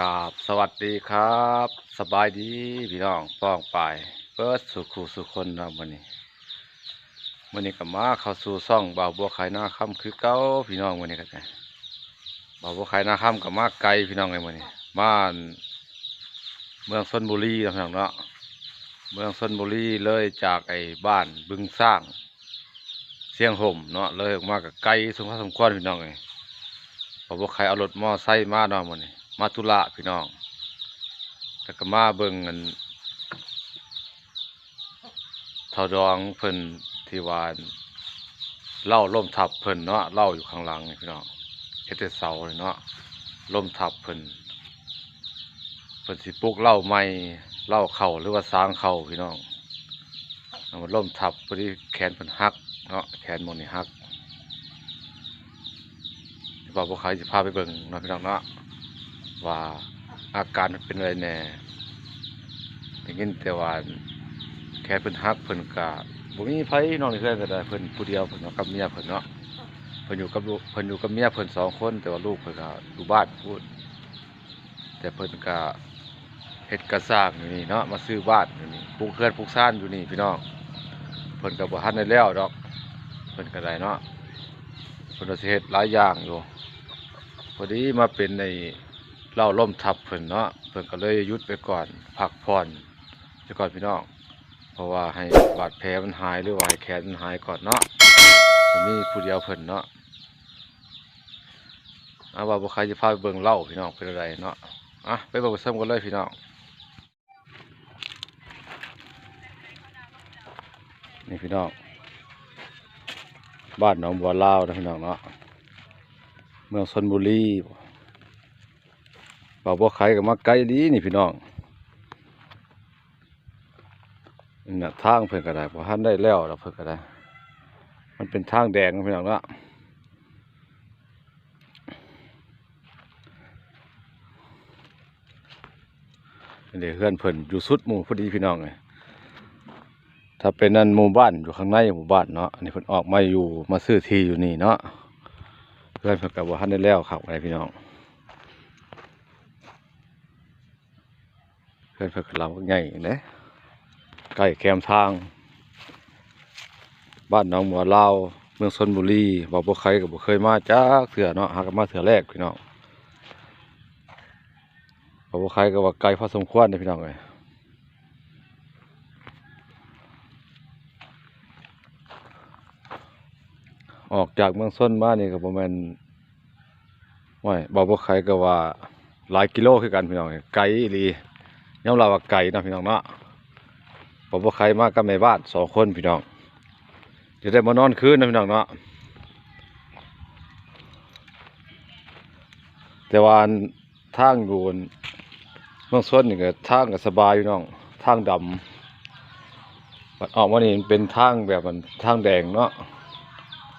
กราบสวัสดีครับ สบายดีพี่น้องป้องปายเปิดสุขสุขคนนะวันนี้วันนี้ก็มาเข้าสู่ซ่องบ่าวบัวขายหน้าค่ำคือเก้าพี่น้องวันนี้ก็ได้บ่าวบัวขายหน้าค่ำกับมาไกลพี่น้องเลยวันนี้บ้าน เมืองชนบุรีนะพี่น้องเนาะเมืองชนบุรีเลยจากไอ้บ้านบึงสร้าง เสียงห่มเนาะเลยออกมากับไกลสมพอสมควรพี่น้องเลยเพราะว่าใครเอารถมอไซค์มาเนาะมื้อนี้ มาธุระพี่น้องแล้วก็มาเบิ่งกันเท่าดองเพิ่นที่ว่าเล่าล่มทับเพิ่นเนาะเล่าอยู่ข้างหลังนี่พี่น้องเฮ็ดแต่เสาเลยเนาะล่มทับเพิ่นเพิ่นสิปลูกเล้าใหม่เล้าเข่าหรือว่าสางเข่าพี่น้องมันล่มทับพอดีแขนเพิ่นหักเนาะแขนมดนี่หักว่าพวกเขาจะพาไปเบิ่งเนาะพี่น้องเนาะ ว่าอาการเป็นอะไรแน่ได้ยินแต่ว่าแค่เพิ่นฮักเพิ่นกะบ่มีไผน้องนี่เพิ่นก็ได้เพิ่นผู้เดียวเพิ่นเนาะกับเมียเพิ่นเนาะเพิ่นอยู่กับลูกเพิ่นอยู่กับเมียเพิ่นสองคน แต่ว่าลูกเพิ่นก็อยู่บ้านพูดแต่เพิ่นก็เฮ็ดกระสร้างอยู่นี่เนาะมาซื้อบ้านอยู่นี่ปลูกเรือนปลูกซ่านอยู่นี่พี่น้องเพิ่นก็บ่ทันได้แล้วดอกเพิ่นก็ได้เนาะเพิ่นว่าสิเฮ็ดหลายอย่างอยู่พอดีมาเป็นใน เล่าล่มทับเพิ่นเนาะเพิ่นก็เลยยุดไปก่อนพักผ่อนไปก่อนพี่น้องเพราะว่าให้บาดแผลมันหายหรือว่าให้แขนมันหายก่อนเนาะมีผู้เดียวเพิ่นเนาะเอาว่าบ่ใครสิพาไปเบิ่งเล่าพี่น้องเป็นอะไรเนาะอะไปเบิ่งซ้ำกันเลยพี่น้องนี่พี่น้องบ้านหนองบัวลาวนะพี่น้องเนาะเมืองชนบุรี บ่าบัวไข่กับมาไกลดีนี่พี่น้องนี่นะทางเพิ่นก็ได้บ่ทันได้แล้วแล้วเพิ่นก็ได้ มันเป็นทางแดงพี่น้องเนาะเดี๋ยวเพื่อนเพิ่นอยู่สุดหมู่พอดีพี่น้องเลยถ้าเป็นนั่นหมู่บ้านอยู่ข้างในหมู่บ้านเนาะอันนี้เพิ่นออกมาอยู่มาซื้อที่อยู่นี่เนาะเพื่อนเพิ่นก็บ่ทันได้แล้วครับอะไรพี่น้อง เพื่อนเพิ่อนเราใหญ่เด้ใกล้แคมทาง บ้านหนองบัวเลาเมืองชนบุรีบ่บ่ใครก็บ่เคยมาจักเทื่อเนาะหากมาเทื่อแรกพี่น้องบ่บ่ใครก็ว่าไกลพอสมควรเด้อพี่น้องเอ้ยออกจากเมืองส้นมานี่ก็ประมาณว่าบอกว่าใครก็ว่าหลายกิโลคือกันพี่น้องไกลอีลี ย้ำเราว่าไกลเนะพี่น้องเนาะบอกว่าใครมากับแม่บ้านสองคนพี่น้องจะได้มานอนคืนนะพี่น้องเนาะแต่ว่าทางอยู่บนเมืองส้นนี่ก็ทางก็สบายพี่น้องทางดำบัดออกมานี่เป็นทางแบบมันทางแดงเนาะ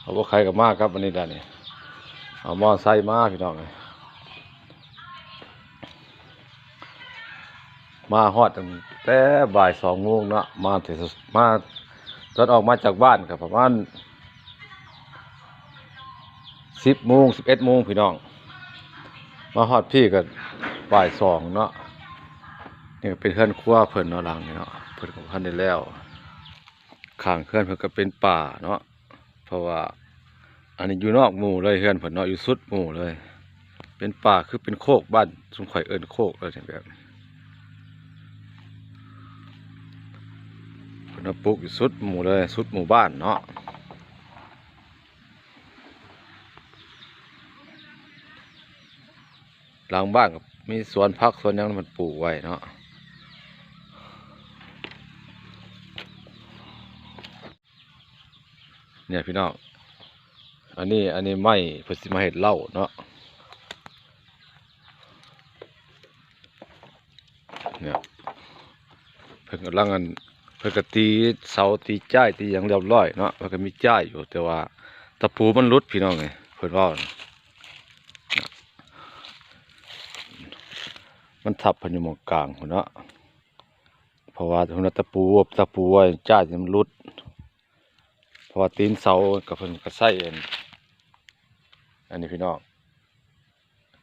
เอาว่าใครกับมากครับวันนี้ด้านนี้เอามอไซค์มาพี่น้องเลย มาฮอดตั้งแต่บ่ายสองโมงเนาะมาถึงมาตอนออกมาจากบ้านกับประมาณสิบโมงสิบเอ็ดโมงพี่น้อง มาฮอดพี่ก็บ่ายสองเนาะนี่เป็นเคลื่อนครัวเพิ่นเนาะหลังเนาะเพิ่นกับพันได้แล้วข้างเคลื่อนเพิ่นก็เป็นป่าเนาะเพราะว่าอันนี้อยู่นอกหมู่เลยเฮือนเพิ่นเนาะอยู่สุดหมู่เลย เป็นป่าคือเป็นโคกบ้านสมข่อยเอิ้นโคกเลยแบบนี้เพิ่ นเอาปลูกสุดหมู่เลยสุดหมู่บ้านเนาะหลังบ้านก็มีสวนพักสวนยังมันปลูกไว้เนาะเนี่ยพี่น้องอันนี้อันนี้ไม้พสิมาเฮ็ดเล้าเนาะเนี่ยเพิ่นกำลังอัน เพิ่นก็ตีเสาตีจ้ายตีหยังเรียบร้อยเนาะมันก็มีจ้ายอยู่แต่ว่าตะปูมันหลุดพี่น้องไงเพิ่นว่ามันทับพิ่นอยู่มองกลางพุ่นเนาะเพราะว่าพุ่นตะปูตะปูไว้จ้ายมันหลุดเพราะว่าตีนเสากับเพิ่นก็ใส่อันอันนี้พี่น้อง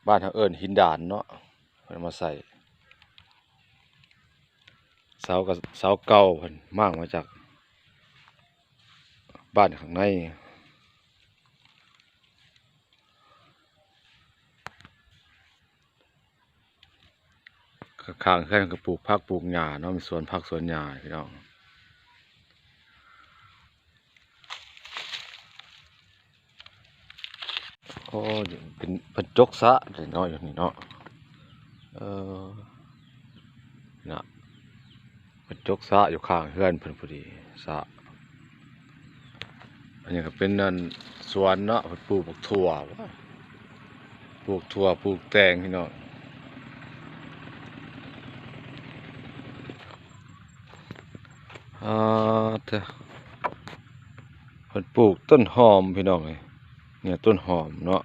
บ้านทางเอิญหินด่านเนาะเพิ่นมาใส่ เสากับเสาเก่าพิ่นมากมาจาก บ้านข้างในข้างๆเพื่อนก็ปลูกผักปลูกหญ้าเนาะมีสวนผักสวนหญ้าพี่น้องโอ้ยเป็นเป็นจกสะเลยเนาะอย่นี้เนาะเออนะ เป็นจกสะอยู่ข้างเพื่อนเพิ่นพอดีสะอันนี้ก็เป็นนั่นสวนเนาะเพิ่นปลูกบักถั่ววะปลูกถั่วปลูกแตงพี่น้องอ่าเถอะเพิ่นปลูกต้นหอมพี่น้องเอ้ยเนี่ยต้นหอมเนาะ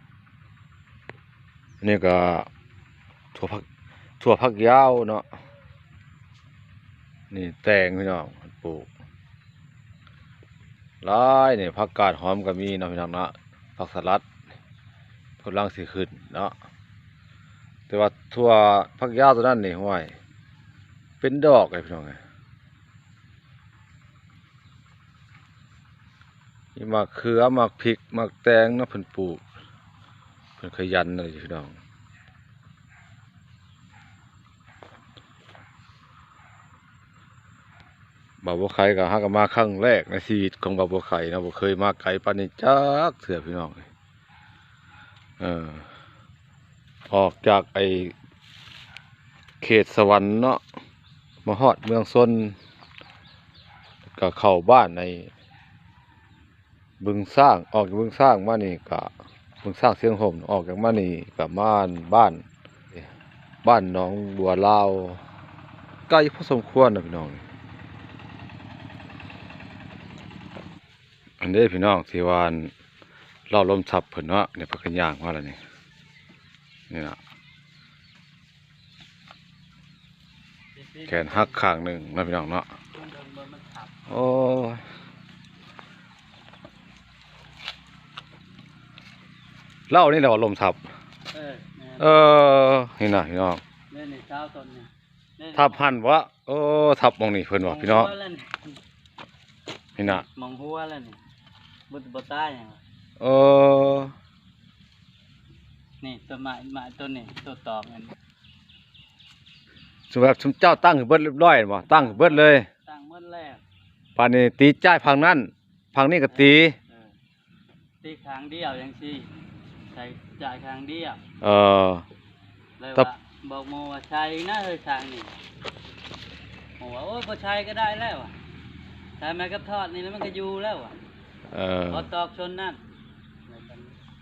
นนี่ก็ถั่วผักถั่วผักยาวเนาะ นี่แตงพี่น้องปลูกหลายนี่ผักกาดหอมก็มีเนาะพี่น้องเนาะผักสลัดกำลังสิขึ้นเนาะแต่ว่าถั่วผักยาตัวนั้นนี่ห้วยเป็นดอกเลยพี่น้องเอ้ยมีมากเขือมากพริกมากแตงนะเพิ่นปลูกเพิ่นขยันเลยพี่น้อง บ่าวบัวไข่ก็ฮักก็มาครั้งแรกในชีวิตของบ่าวบัวไข่นะบ่เคยมาไกลปานนี้จักเทื่อพี่น้องเออออกจากไอ้เขตสวรรค์เนาะมาฮอดเมืองซนก็เข้าบ้านใน บึงสร้างออกจากบึงสร้างมานี่ก็บึงสร้างเสียงห่มออกจากมานี่กับบ้านบ้าน บ้านน้องบัวลาวใกล้พอสมควรนะพี่น้อง อันนี้พี่น้องที่วานเล่าลมทับเพิ่นเนาะเนี่ยพักกันย่างว่าแล้วนี่นี่นะแขนหักข้างหนึ่งนะพี่น้องเนาะโอ้ยเล่านี่แหละว่าลมทับเออแม่นเออนี่นะพี่น้องเล่นในเช้าตอนนี้เล่นทับหันวะโอ้ทับมองนี่เพิ่นว่าพี่น้องมหัวแล้วนี่นี่นะมองหัวแล้วนี่ บุตรบ่ตายหยังวะเออนี่ตัวไม้ไม้ตัวนี้ตัวตอกอันนี้สมแบบสมเจ้าตั้งขึ้นเบิดเรียบร้อยบ่ตั้งขึ้นเบิดเลยตั้งหมดแล้วป่านนี้ตีจ่ายพังนั้นพังนี้ก็ตี เออตีครั้งเดียวจังซี่ใส่จ่ายครั้งเดียวเออ เลยครับ ว่าบอกโมว่าใช้นะเฮ้ยทางนี่โมว่าโอ้ยบ่ใช้ก็ได้แล้วอะใช้ไม้กับทอดนี่แล้วมันก็อยู่แล้วอะ เออพอตอกชนนั่น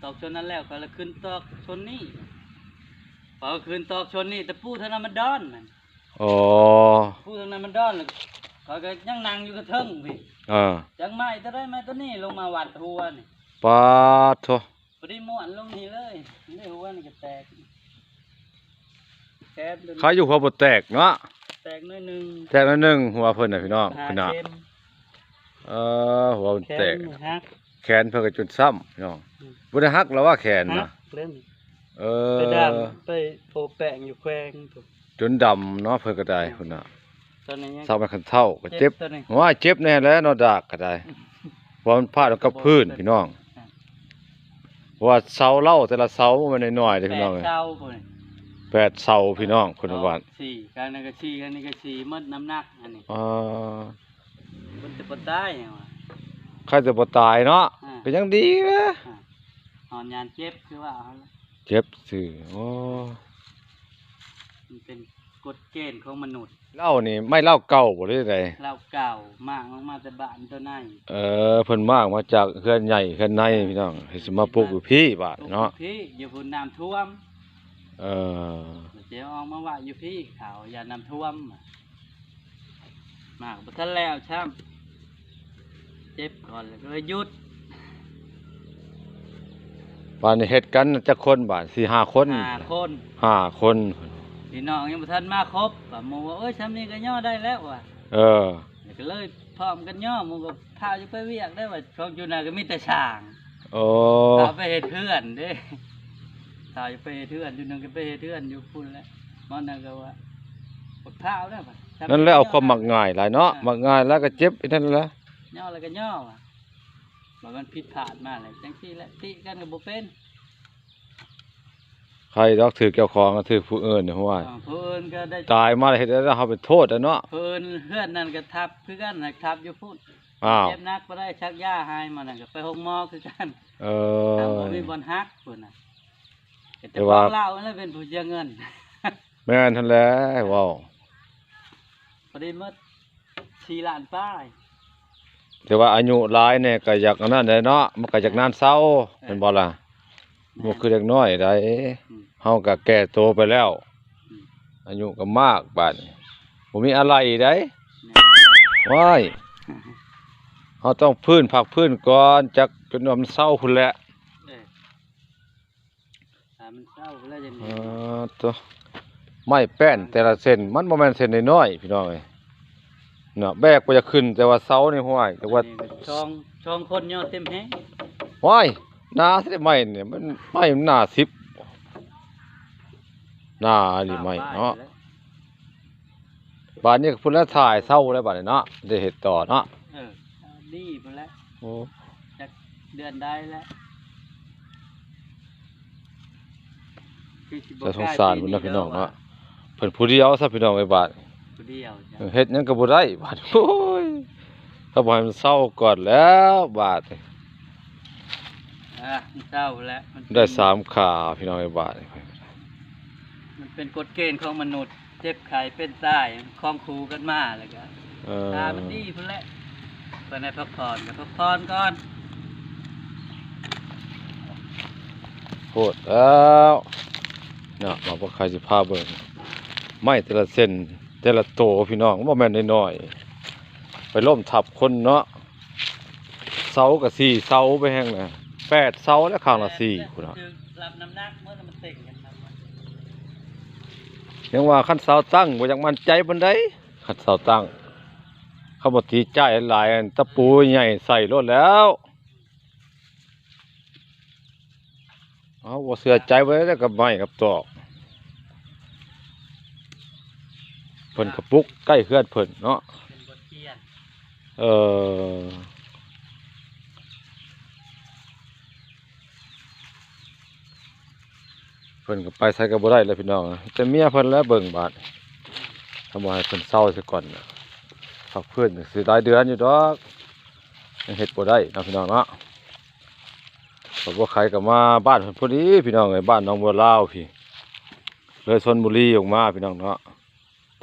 ตอกชนนั้นแล้วก็เลยขึ้นตอกชนนี่พอขึ้นตอกชนนี่แต่ปูเท่านั้นมันดอนมันโอ้ปูเท่านั้นมันดอนเลยเขาก็ยังนั่งอยู่กระเทิงพี่เออจังไม้ตัวได้ไม้ตัวนี้ลงมาวัดหัวนี่ปาดโทพอดีม้วนลงนี่เลยนี่หัวนี่ก็แตกแคบเลยขายอยู่หัวบ่แตกเนาะแตกหน้อยหนึงแตกนิดนึงหัวเพิ่นน่ะพี่น้องหาเพิ่นน่ะ เข็มเออหัวมันแขแตนกหัก แขนเพิ่นก็จนซ้ำพี่น้องบ่ได้หักแล้วว่าแขนหัน่ะกเล่นเอไปอดามไปโผล่แปะงอยู่แควงถูกจนดำเนาะเพิ่นก็ได้พุ่นน่ะตอนนี้ยังเศร้าไปคันเท่าก็เจ็บตัวนี้ ว่าเจ็บแน่แหล้วเนาะดากก็ได้เพราะมันพาดกับพื้นพี่น้องเพราะว่าเสาเล่าแต่ละเสามันน้อยๆเด้อพี่น้องแปเอ้ดยเช้าพุ่นแปดเสาพี่น้องคนละวันสี่การนึงก็สี่การนึงก็สี่หมดน้ำหนักอันนี้อ่า มันจะปตายอย่างวะใครจะบ่ตายเนาะอ่าก็ยังดีนะหอนยานเจ็บคือว่าเอาละเจ็บซื่อโอ้มันเป็นกฎเกณฑ์ของมนุษย์เหล้านี่ไม่เหล้าเก่าบ่ได้ใดเราเก่ามากมาแต่บ้านตัวนั้นเออเพิ่นมากมาจากเฮือนใหญ่เฮือนในพี่น้องให้สิมาปลูกอยู่พี่บาดเนาะพี่อยู่พุ่นน้ำท่วมเออเดี๋ยวออกมาว่าอยู่พี่เขาอย่าน้ำท่วม มากบ่ทันแล้วช่ำเจ็บก่อนแล้วก็เลยหยุดบาดนี้เฮ็ดกันจักคนบาด4 5คนหาคนห้าคนพี่น้องยังบ่ทันมาครบก็หมู่ว่าเอ้ยซ้ำนี้ก็ย่อได้แล้วว่ะเออแล้วก็เลยพร้อมกันย่อหมู่ก็พาอยู่ไปเวียกได้ว่าช่วงอยู่น่ะก็มีแต่ช่างโอ้พาไปเฮ็ดเทือนเด้พาอยู่ไปเฮ็ดเทือนอยู่นึงก็ไปเฮ็ดเทือนอยู่พุ่นแหล้วมันนั่นก็ว่าปวดเท้าได้ปะ นั่นแหละเอาความมักง่ายหลายเนาะมักง่ายแล้วก็เจ็บอีนั่นแหละย่อแล้วก็ย่อว่ะบอกมันผิดพลาดมาเลยจังซี่แหละติกันก็บ่เป็นใครดอกถือเจ้าของก็ถือผู้อื่นเนี่ยเพราะว่าอ่าผู้อื่นก็ได้ตายมาแล้วเฮ็ดแล้วเฮาเป็นโทษอะเนาะผู้อื่นเฮือนนั่นก็ทับคือกันนะทับอยู่พุ่นอ้าวเจ็บหนักบ่ได้ชักยาหายมานั่นก็ไปห้องหมอคือกันเอทางอบ่มีบ่อนฮักพุ่นน่ะก็แต่จะว่าบอกเล่าแล้วเป็นผู้เสียเงินแม่นท่านแหละเว้าพอดีหมด4ล้านป้ายแต่ว่าอายุหลายเนี่ยก็อยากอันนั้นแหละเนาะมันก็อยากนานเศร้าแม่นบ่ล่ะบ่คือเด็กน้อยได้อืมเฮาก็แก่โตไปแล้วอืมอายุก็มากบาดนี้บ่มีอะไรได้แม่นว้ายเฮาต้องพื้นพักพื้นก่อนจักจนว่ามันเศร้าพุ่นแหละเอ้ยถ้ามันเศร้าแล้วจะเอนี่อตัว ไม้แป้นแต่ละเส้นมันบ่แม่นเส้นน้อยๆพี่น้องเอ้ยเนาะแบกบ่จะขึ้นแต่ว่าเสานี่ห้วยแต่ว่าอันนี้ก็ช่องช่องคนย่อเต็มแฮงว้ายหนาสิได้ไม้เนี่ยมันไม้มันหนา10หนาอันนี้ไม้เนาะบ้านนี้ก็พุ่นแล้วถ่ายเศร้าแล้วบ้านนี้เนาะได้เฮ็ดต่อเนาะเออดีพุ่นแล้วโอ้เดือนได้แล้วคือสิบ่จะสงกล้สารพุ่นนะพี่น้องเนาะ เพิ่นผู้เดียวซะพี่น้องไอ้บ้านผู้เดียวจ้ะเฮ็ดหยังก็บ่ได้บ้านโอ้ยถ้าบ่ให้มันเศร้าก่อนแล้วบาดนี่อะมันเศร้าแล้วมันเป็นได้สามขาพี่น้องไอ้บ้านนี่มันเป็นกฎเกณฑ์ของมนุษย์ เจ็บไข้เป็นตายคล้องคูกันมาแล้วก็เออตามันดีพุ่นแหละเพิ่นให้พักผ่อนก็พักผ่อนก่อนโพดแล้วเนาะมาบ่ใครสิพาเบิ่ง ไม้แต่ละเส้นแต่ละโตพี่น้องบ่แม่นน้อยๆไปล้มทับคนเนาะเสาก็สี่เสาไปแฮงน่ะแปดเสาแล้วข้างละสี่พุ่นนะรับน้ำหนักเมื่อมันเต่งกันครับยังว่าขั้นเสาตั้งบ่อยากมันใจปานใดขั้นเสาตั้งเขาบ่ตีใจหลายตะปูใหญ่ใส่รถแล้วเอาบ่เสือใจไว้แล้วกับไม้กับตอกเพิ่นกระปุกใกล้เฮือนเพิ่นเนาะเป็นบทเรียนเออเพิ่นก็ไปใส่ก็บ่ได้แล้วพี่น้องแต่เมียเพิ่นแล้วเบิ่งบาดทำาบ่ให้เพิ่นเศร้าซะก่อนน่ะพักเพิ่นสิหลายเดือนอยู่ดอกยังเฮ็ดบ่ได้เนาะพี่น้องเนาะก็บ่ใครก็มาบ้านเพิ่นพอดีพี่น้องเอ้ยบ้านหนองบัวลาวพี่เลยชนบุรีออกมาพี่น้องเนาะ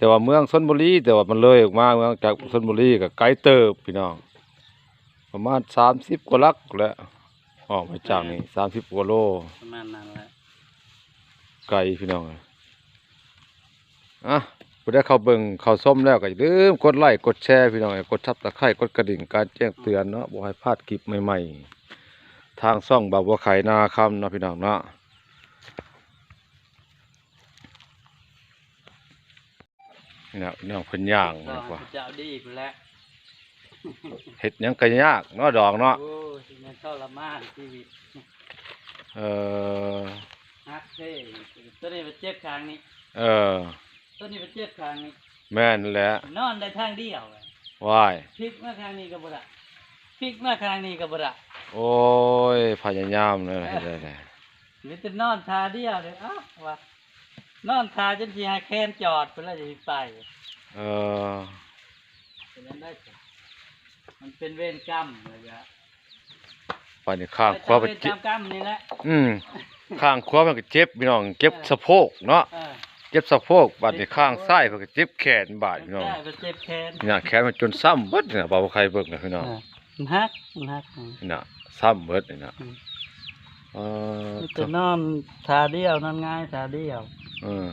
แต่ว่าเมืองชนบุรีแต่ว่ามันเลยออกมาเมืองจากชนบุรีก็ไกลเติบพี่น้อง ประมาณ30กว่าลักแหล้วออกมาจากนี่30กว่าโลประมาณนั้นแหละไกลพี่น้องอะผู้ได้เข้าเบิ่งเข้าส้มแล้วก็อย่าลืมกดไลค์กดแชร์พี่น้องกดทับตะไคร้กดกระดิ่งการแจ้งเตือนเนาะบ่ให้พลาดคลิปใหม่ๆ ทางช่องบ่าวบัวไข่นาคำเนาะพี่น้องเนาะ นี่นะพี่น้องเพิ่นย่างก็ดีกว่าเจ้าดีพุ่นแหละเฮ็ดหยังก็ยากเนาะดอกเนาะโอ้ยมันทรมานชีวิตเออฮักเท่ตัวนี้มันเจ็บข้างนี้เออตัวนี้มันเจ็บข้างนี้แม่นแหละนอนได้ทางเดียวอะว้ายพลิกมาข้างนี้ก็บ่ได้พลิกมาข้างนี้ก็บ่ได้โอ้ยพยายามเลยเฮ็ดได้แหละมีแต่นอนทาเดียวเลยอ้าวว่า นอนทาจนสิให้แคนจอดเพิ่นแล้วจะสิไปเออเป็นนั้นได้จ้ะมันเป็นเวรกรรมเลยอะปานนี้ข้างขวาเวไปรเจ็บกรรมนี่แหละอืมข้างขวามันก็เจ็บพี่น้อง เจ็บสะโพกเนาะ เออเจ็บสะโพกบาดนี้ข้างซ้ายมันก็เจ็บแขนบาดพี่น้องได้ไปเจ็บแขนนี่น่ะแขนมันจนซ้ำเบิดนี่น่ะบ่าวใครเบิ่งนะพี่น้องเออมันฮักมันฮักอืม นี่น่ะซ้ำเบิดนี่น่ะอืม เออมีแต่นอนทาเดียวนอนง่ายทาเดียว เออ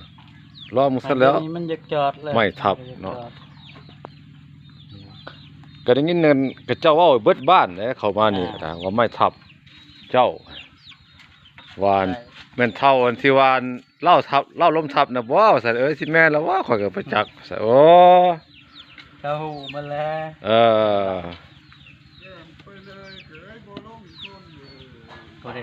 รอมึงซะแล้วอันนี้มันจะจอดเลยไม่ทับเนาะจอดก็ได้ยินเงินกับเจ้าเว่าเบิดบ้านเลยเข้ามานี่ก็ได้ว่าไม่ทับเจ้าวานได้แม่นเท่าอันที่วานเล่าทับเล่าล้มทับนะบ่ว่าซั่นเอ้ยสิแม่นแล้วว่าข่อยก็ไปจักซั่นโอ้เข้าหูมาแล้วเออโอเค